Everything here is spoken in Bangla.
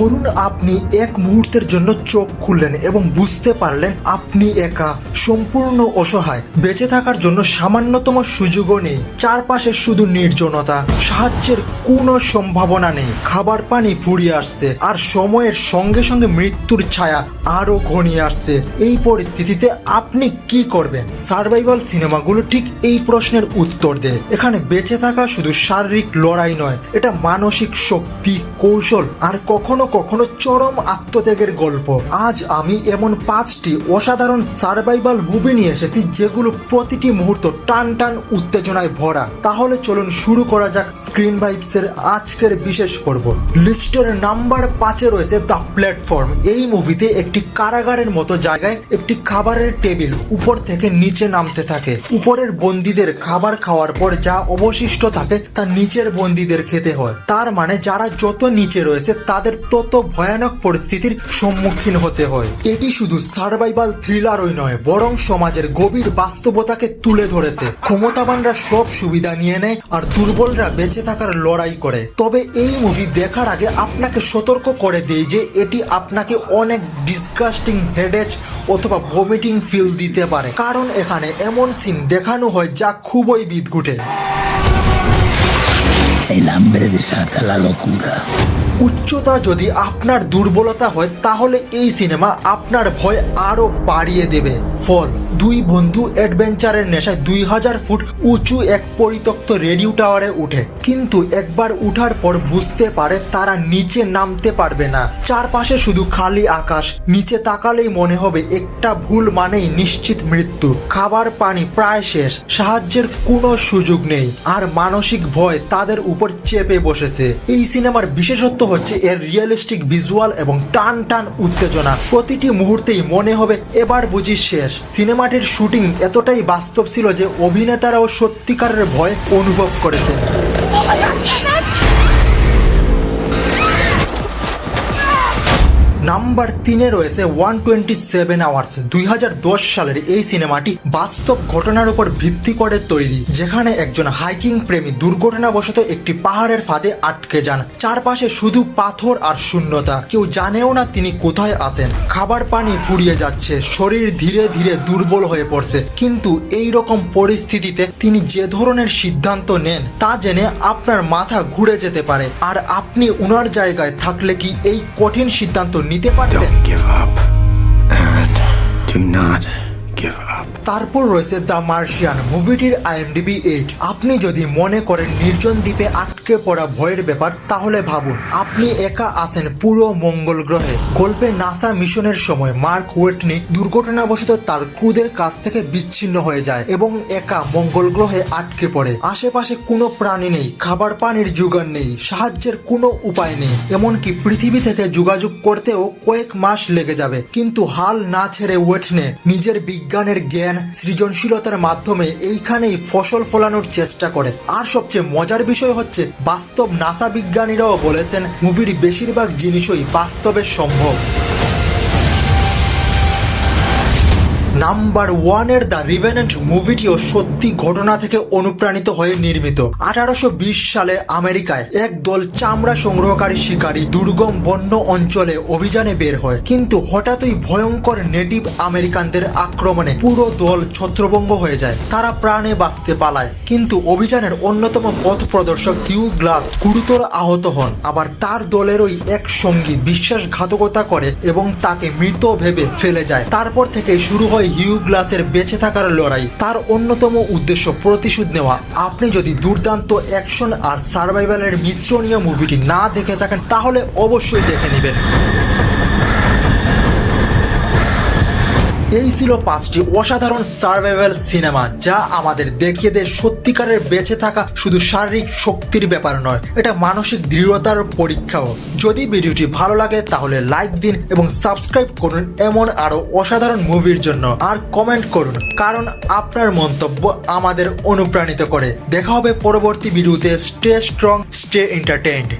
ধরুন আপনি এক মুহূর্তের জন্য চোখ খুললেন এবং বুঝতে পারলেন আপনি একা, সম্পূর্ণ অসহায়, বেঁচে থাকার জন্য সামান্যতম সুযোগও নেই। চারপাশে শুধু নির্জনতা, সাহায্যের কোনো সম্ভাবনা নেই। খাবার পানি ফুরিয়ে আসছে, আর সময়ের সঙ্গে সঙ্গে মৃত্যুর ছায়া আরও ঘনিয়ে আসছে। এই পরিস্থিতিতে আপনি কি করবেন? সার্ভাইভাল সিনেমাগুলো ঠিক এই প্রশ্নের উত্তর দেয় এখানে বেঁচে থাকা শুধু শারীরিক লড়াই নয়, এটা মানসিক শক্তি, কৌশল আর কখনো কখনো চরম আত্মত্যাগের গল্প। আজ আমি এমন পাঁচটি অসাধারণ সার্ভাইভাল মুভি নিয়ে এসেছি যেগুলো প্রতিটি মুহূর্ত টান টান উত্তেজনায় ভরা। তাহলে চলুন শুরু করা যাক স্ক্রিন ভাইবসের আজকের বিশেষ পর্ব। লিস্টের নাম্বার পাঁচে রয়েছে দ্য প্ল্যাটফর্ম এই মুভিতে একটি কারাগারের মতো জায়গায় একটি খাবারের টেবিল উপর থেকে নিচে নামতে থাকে। উপরের বন্দীদের খাবার খাওয়ার পর যা অবশিষ্ট থাকে তা নিচের বন্দীদের খেতে হয়। তার মানে যারা যত নিচে রয়েছে তাদের তত ভয়ানক পরিস্থিতির সম্মুখীন হতে হয়। এটি শুধু সার্ভাইভাল থ্রিলারই নয়, বরং সমাজের গভীর বাস্তবতাকে তুলে ধরেছে। ক্ষমতাবানরা সব সুবিধা নিয়ে নেয় আর দুর্বলরা বেঁচে থাকার লড়াই করে। তবে এই মুভি দেখার আগে আপনাকে সতর্ক করে দেয় যে এটি আপনাকে অনেক ডিসকাস্টিং হেডেজ অথবা ভমিটিং ফিল দিতে পারে। কারণ এখানে এমন সিন দেখানো হয় যা খুবই বিদঘুটে. উচ্চতা যদি আপনার দুর্বলতা হয় তাহলে এই সিনেমা আপনার ভয় আরও বাড়িয়ে দেবে। ফল। দুই বন্ধু অ্যাডভেঞ্চারের নেশায় দুই হাজার ফুট উঁচু এক পরিত্যক্ত রেডিও টাওয়ারে উঠে। কিন্তু একবার উঠার পর বুঝতে পারে তারা নিচে নামতে পারবে না। চারপাশে শুধু খালি আকাশ। নিচে তাকালেই মনে হবে একটা ভুল মানেই নিশ্চিত মৃত্যু। খাবার পানি প্রায় শেষ। সাহায্যের কোনো সুযোগ নেই। আর মানসিক ভয় তাদের উপর চেপে বসেছে। এই সিনেমার বিশেষত্ব হচ্ছে এর রিয়েলিস্টিক ভিজুয়াল এবং টান টান উত্তেজনা। প্রতিটি মুহূর্তেই মনে হবে এবার বুঝি শেষ। সিনেমাটির শুটিং এতটাই বাস্তব ছিল যে অভিনেতারাও সত্যিকারের ভয় অনুভব করেছেন। নাম্বার তিনে রয়েছে ওয়ান টোয়েন্টি সেভেন আওয়ার্স দুই সালের এই সিনেমাটি বাস্তব ঘটনার উপর ভিত্তি করে তৈরি, যেখানে একজন হাইকিং প্রেমী দুর্ঘটনাবশত একটি পাহাড়ের ফাঁদে আটকে যান। চারপাশে শুধু পাথর আর শূন্যতা, কেউ জানেও না তিনি কোথায় আছেন। খাবার পানি ফুরিয়ে যাচ্ছে, শরীর ধীরে ধীরে দুর্বল হয়ে পড়ছে, কিন্তু এই রকম পরিস্থিতিতে তিনি যে ধরনের সিদ্ধান্ত নেন, তা জেনে আপনার মাথা ঘুরে যেতে পারে। আর আপনি ওনার জায়গায় থাকলে কি এই কঠিন সিদ্ধান্ত নিতে পারতেন Don't give up, Aaron. Do not তারপর রয়েছে দ্য মার্শিয়ান মুভিটির আইএমডিবি এইট আপনি যদি মনে করেন নির্জন দ্বীপে আটকে পড়া ভয়ের ব্যাপার, তাহলে ভাবুন, আপনি একা আছেন পুরো মঙ্গল গ্রহে। গল্পে নাসা মিশনের সময় মার্ক ওয়েটনি দুর্ঘটনাবশত তার ক্রুদের কাছ থেকে বিচ্ছিন্ন হয়ে যায় এবং একা মঙ্গল গ্রহে আটকে পড়ে। আশেপাশে কোনো প্রাণী নেই, খাবার পানির যোগান নেই, সাহায্যের কোনো উপায় নেই। এমনকি পৃথিবী থেকে যোগাযোগ করতেও কয়েক মাস লেগে যাবে। কিন্তু হাল না ছেড়ে ওয়েটনে নিজের বিজ্ঞানের জ্ঞান সৃজনশীলতার মাধ্যমে এইখানেই ফসল ফলানোর চেষ্টা করে। আর সবচেয়ে মজার বিষয় হচ্ছে, বাস্তব নাসা বিজ্ঞানীরাও বলেছেন মুভির বেশিরভাগ জিনিসই বাস্তবে সম্ভব। নাম্বার ওয়ানের দ্য রিভেনেন্ট মুভিটিও সত্যি ঘটনা থেকে অনুপ্রাণিত হয়ে নির্মিত। আঠারোশো বিশ সালে আমেরিকায় এক দল চামড়া সংগ্রহকারী শিকারী দুর্গম বন্য অঞ্চলে অভিযানে বের হয়। কিন্তু হঠাৎই ভয়ঙ্কর নেটিভ আমেরিকানদের আক্রমণে পুরো দল ছত্রভঙ্গ হয়ে যায়। তারা প্রাণে বাঁচতে পালায়। কিন্তু অভিযানের অন্যতম পথ প্রদর্শক কিউ গ্লাস গুরুতর আহত হন। আবার তার দলেরই এক সঙ্গী বিশ্বাসঘাতকতা করে এবং তাকে মৃত ভেবে ফেলে যায়। তারপর থেকে শুরু হয় হিউ গ্লাসের বেঁচে থাকার লড়াই, তার অন্যতম উদ্দেশ্য প্রতিশোধ নেওয়া। আপনি যদি দুর্দান্ত অ্যাকশন আর সার্ভাইভালের মিশ্রণীয় মুভিটি না দেখে থাকেন, তাহলে অবশ্যই দেখে নেবেন। এই ছিল পাঁচটি অসাধারণ সার্ভাইভাল সিনেমা যা আমাদের দেখিয়ে দেয় সত্যিকারের বেঁচে থাকা শুধু শারীরিক শক্তির ব্যাপার নয়, এটা মানসিক দৃঢ়তার পরীক্ষাও। যদি ভিডিওটি ভালো লাগে, তাহলে লাইক দিন এবং সাবস্ক্রাইব করুন এমন আরও অসাধারণ মুভির জন্য। আর কমেন্ট করুন, কারণ আপনার মন্তব্য আমাদের অনুপ্রাণিত করে। দেখা হবে পরবর্তী ভিডিওতে। Stay strong stay entertained